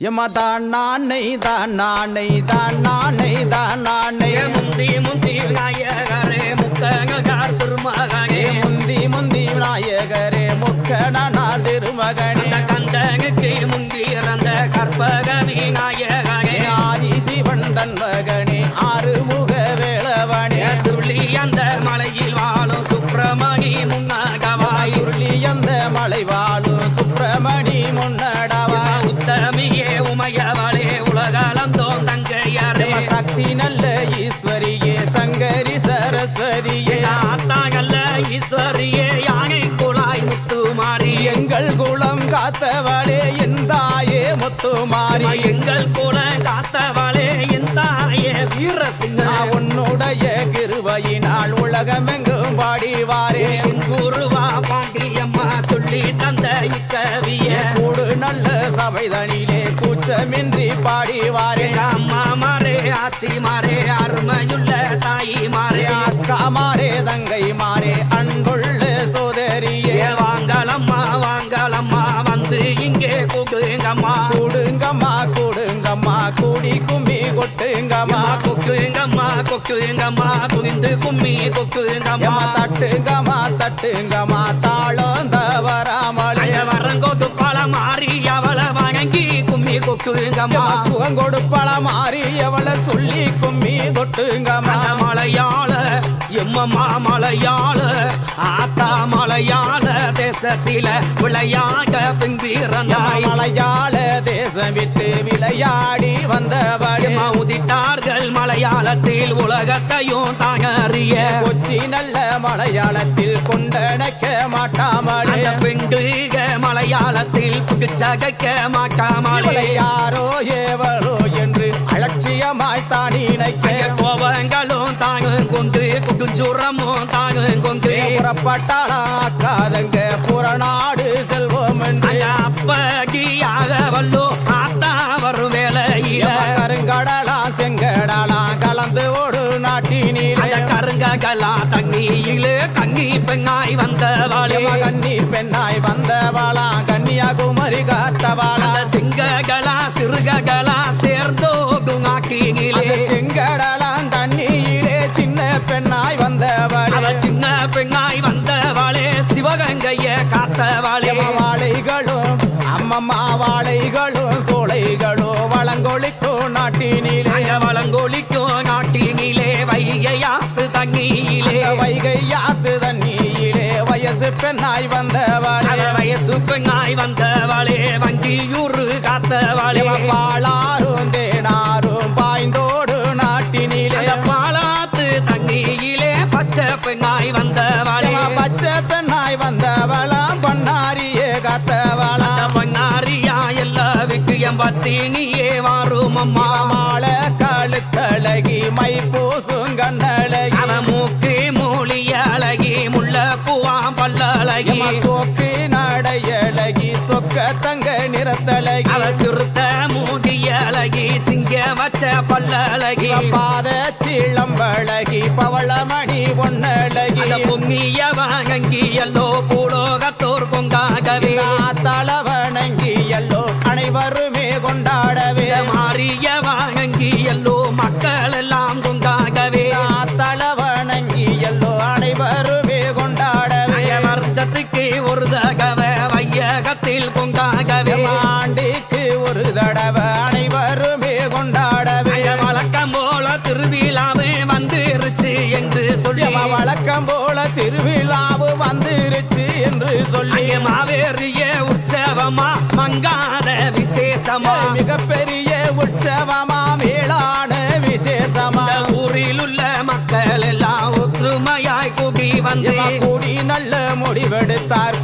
எம்மா தான் நானை தான் நானை. தான் நானை தான் நானை முந்தி முந்தி விநாயகரே முக்கங்கார் திருமகனே. முந்தி முந்தி விநாயகரே முக்கணனார் திருமகனே. கந்தனுக்கு முந்தி இறந்த கற்பகனி நாயகனே சக்தி நல்ல ஈஸ்வரியே சங்கரி சரஸ்வதியே. ஆத்தாகல்ல ஈஸ்வரியே யானை குழாய் முத்துமாரி எங்கள் குலம் காத்தவளே எந்தாயே முத்துமாரி எங்கள் கூட காத்தவளே என் தாயே வீரசிங்க உன்னுடைய கிருபையினால் உலகமெங்கும் பாடிவாரே. குருவா பாண்டியம்மா சொல்லி தந்த இக்கவிய. கூடு நல்ல சபைதனிலே கூச்சமின்றி பாடிவாரே. மாறே ஆச்சி மாறே அருமையுள்ள தாயி மாறே. அக்கா மாறே தங்கை மாறே அன்புள்ள சோதரியே. வாங்கலம்மா வாங்கலம்மா வந்து இங்கே கூடுங்கம்மா கூடுங்கம்மா கூடுங்கம்மா கூடி கும்மி கொட்டுங்கம்மா. கொக்குங்கம்மா கொக்குங்கம்மா குனிந்து கும்மி கொக்குங்கம்மா. தட்டுங்கம்மா தட்டுங்கம்மா தாளம் தவறாமலே வரங்கோது பழ மாறி அவளை வணங்கி கும்மி கொக்குங்கம்மா. சுகம் கொடுப்பள மாறி கும்மி கொட்டுங்கம்மா மலையாள எம்மம்மா மலையாள ஆத்தா மலையாள தேசத்தில விளையாட பின்பிறந்தாய். மலையாள தேசம் விட்டு விளையாடி எம்மா உதித்தார்கள் மலையாளத்தில் உலகத்தையும் தாங்கறிய கொச்சி நல்ல மலையாளத்தில் கொண்டடைக்க மாட்டாமலே. பெண்டுக மலையாளத்தில் புகுச்சகைக்க மாட்டாமலே. யாரோ ஏவளோ என்று அலட்சியமாய் தான் குடுஞ்சுரமும் தாங்கும் கொண்டு. புறப்பட்டாளா காதங்க புறநாடு செல்வோம் அப்பகியாக வல்லோ ஆத்தா வரும் வேலையில கருங்கடலா செங்கடலா கலந்து ஓடு நாட்டினிலே. கருங்ககலா தண்ணியிலே கங்கி பெண்ணாய் வந்தவாளே. கன்னி பெண்ணாய் வந்தவாளா கன்னியாகுமரி காத்தவாளா. சிங்ககளா சிறுககளா சேர்ந்தோடும் பெண்ணாய் வந்தவாளே சிவகங்கைய காத்தவாளே. வாழைகளும் அம்மம்மா வாழைகளும் சோலைகளும் வளங்கொழிக்கும் நாட்டினிலே. வளங்கொழிக்கும் நாட்டினிலே வைகையாத்து தண்ணியிலே. அந்த வைகை யாத்து தண்ணியிலே வயசு பெண்ணாய் வந்தவளே. வயசு பெண்ணாய் வந்தவாளே வங்கியூரு பெண்ணாய் வந்தவாளே பச்சை பெண்ணாய் வந்தவளாம் பண்ணாரியே காத்தவளா அந்த பண்ணாரியா எல்லா விக்கியம் பத்தி நீயே வாரும் அம்மா. மாலை கழுத்தழகி மை பூசும் கண்ணழகி. அவ மூக்கு மூலி அழகி முள்ள பூவாம் பல்லழகி. சோக்கு நடையழகி சொக்க தங்க நிறத்தழகி. அவ சிறுத்த மூதி அழகி சிங்க வச்ச பல்லழகி. பாத சீளம்பழகி பவளமணி பொன்னழகி பொங்கிய வாங்கி எல்லோ பூலோகத்தோர் பொங்காகவே. தளவணங்கி எல்லோ எம்மா வழக்கம் போல திருவிழாவு வந்துருச்சு என்று சொல்லி. மாவேறிய உற்சவமா மங்காத விசேஷமா? மிகப்பெரிய உற்சவமா மேலான விசேஷமா? ஊரில் உள்ள மக்கள் எல்லாம் ஒற்றுமையாய் கூடி வந்து கூடி நல்ல முடிவெடுத்தார்